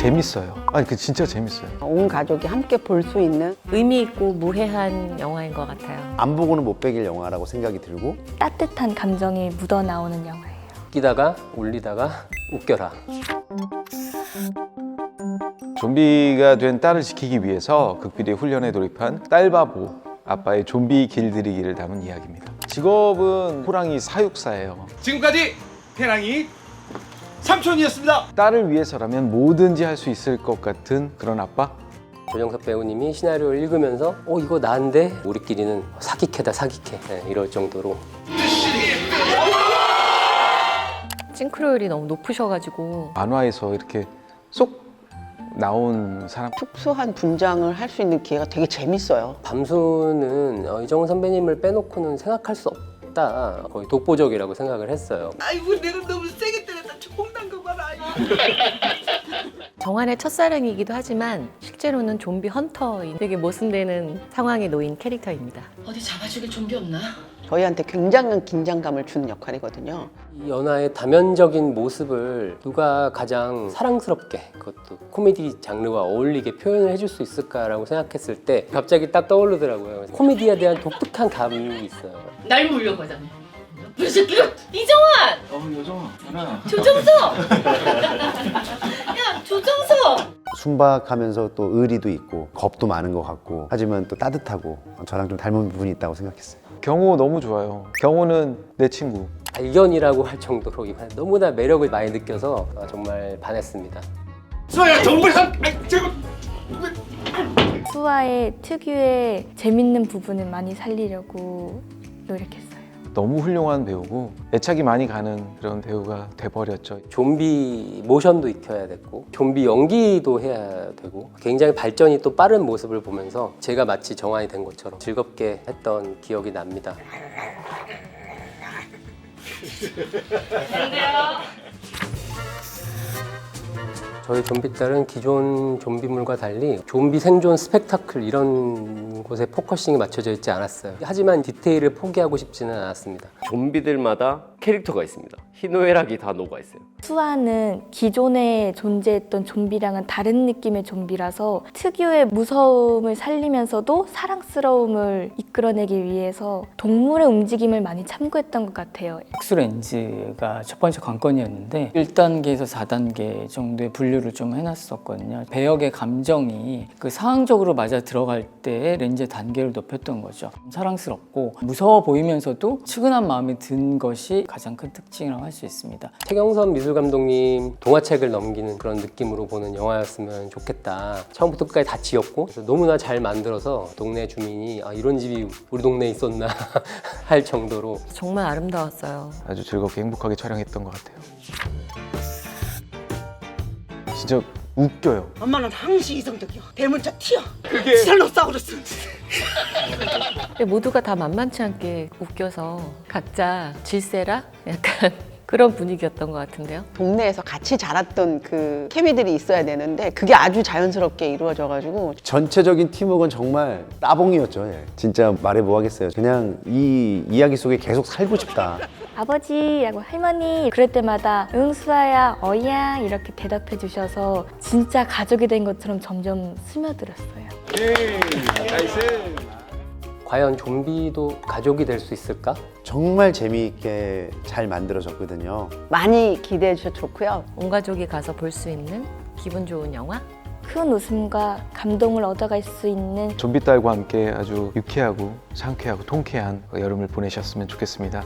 재밌어요. 아니 그 진짜 재밌어요. 온 가족이 함께 볼 수 있는 의미 있고 무해한 영화인 것 같아요. 안 보고는 못 베길 영화라고 생각이 들고 따뜻한 감정이 묻어나오는 영화예요. 웃기다가 울리다가 웃겨라. 좀비가 된 딸을 지키기 위해서 극비대 훈련에 돌입한 딸바보 아빠의 좀비 길들이기를 담은 이야기입니다. 직업은 호랑이 사육사예요. 지금까지 태랑이 삼촌이었습니다. 딸을 위해서라면 뭐든지 할 수 있을 것 같은 그런 아빠? 조정석 배우님이 시나리오를 읽으면서 어 이거 난데 우리끼리는 사기캐다 사기캐 네, 이럴 정도로 싱크로율이 너무 높으셔가지고 만화에서 이렇게 쏙 나온 사람 특수한 분장을 할 수 있는 기회가 되게 재밌어요. 밤수는 어, 이정훈 선배님을 빼놓고는 생각할 수 없다 거의 독보적이라고 생각을 했어요 아이고 내가 너무 세게 때렸다. 총난 거 봐라. 정한의 첫사랑이기도 하지만 실제로는 좀비 헌터인 되게 모순되는 상황에 놓인 캐릭터입니다. 어디 잡아주길 좀비 없나? 저희한테 굉장한 긴장감을 주는 역할이거든요. 이 연화의 다면적인 모습을 누가 가장 사랑스럽게 그것도 코미디 장르와 어울리게 표현을 해줄 수 있을까라고 생각했을 때 갑자기 딱 떠오르더라고요 코미디에 대한 독특한 감이 있어요 날 물려고 하잖아. 이 새끼가 이정환! 어 여정아 하나. 조정석! 야 조정석! 순박하면서 또 의리도 있고 겁도 많은 것 같고 하지만 또 따뜻하고 저랑 좀 닮은 부분이 있다고 생각했어요. 경호 너무 좋아요. 경호는 내 친구. 발견이라고 할 정도로 이번에 너무나 매력을 많이 느껴서 어, 정말 반했습니다 수아야. 아이 제가 수아의 특유의 재밌는 부분을 많이 살리려고 노력했어요. 너무 훌륭한 배우고 애착이 많이 가는 그런 배우가 돼버렸죠. 좀비 모션도 익혀야 됐고 좀비 연기도 해야 되고 굉장히 발전이 또 빠른 모습을 보면서 제가 마치 정한이 된 것처럼 즐겁게 했던 기억이 납니다 저희 좀비딸은 기존 좀비물과 달리 좀비 생존 스펙타클 이런 곳에 포커싱이 맞춰져 있지 않았어요. 하지만 디테일을 포기하고 싶지는 않았습니다. 좀비들마다 캐릭터가 있습니다. 희노애락이 다 녹아 있어요. 수아는 기존에 존재했던 좀비랑은 다른 느낌의 좀비라서 특유의 무서움을 살리면서도 사랑스러움을 이끌어내기 위해서 동물의 움직임을 많이 참고했던 것 같아요. 흑수렌즈가 첫 번째 관건이었는데 1단계에서 4단계 정도의 분류를 좀 해놨었거든요. 배역의 감정이 그 상황적으로 맞아 들어갈 때 렌즈의 단계를 높였던 거죠. 사랑스럽고 무서워 보이면서도 측은한 마음 이든 것이 가장 큰 특징이라고 할 수 있습니다. 최경선 미술 감독님 동화책을 넘기는 그런 느낌으로 보는 영화였으면 좋겠다. 처음부터 끝까지 다 지었고 그래서 너무나 잘 만들어서 동네 주민이 아 이런 집이 우리 동네에 있었나 할 정도로 정말 아름다웠어요. 아주 즐겁게 행복하게 촬영했던 것 같아요. 진짜 웃겨요. 엄마는 항시 이성적이야. 대문자 튀어. 그게 스텔로사우루스. 근데 모두가 다 만만치 않게 웃겨서 각자 질세라 약간 그런 분위기였던 것 같은데요. 동네에서 같이 자랐던 그 케미들이 있어야 되는데 그게 아주 자연스럽게 이루어져가지고 전체적인 팀워크는 정말 따봉이었죠. 예. 진짜 말해 뭐 하겠어요. 그냥 이 이야기 속에 계속 살고 싶다. 아버지라고 할머니 그럴 때마다 응 수아야 어야 이렇게 대답해 주셔서 진짜 가족이 된 것처럼 점점 스며들었어요. 과연 좀비도 가족이 될 수 있을까? 정말 재미있게 잘 만들어졌거든요. 많이 기대해 주셔도 좋고요. 온 가족이 가서 볼 수 있는 기분 좋은 영화. 큰 웃음과 감동을 얻어갈 수 있는 좀비 딸과 함께 아주 유쾌하고 상쾌하고 통쾌한 여름을 보내셨으면 좋겠습니다.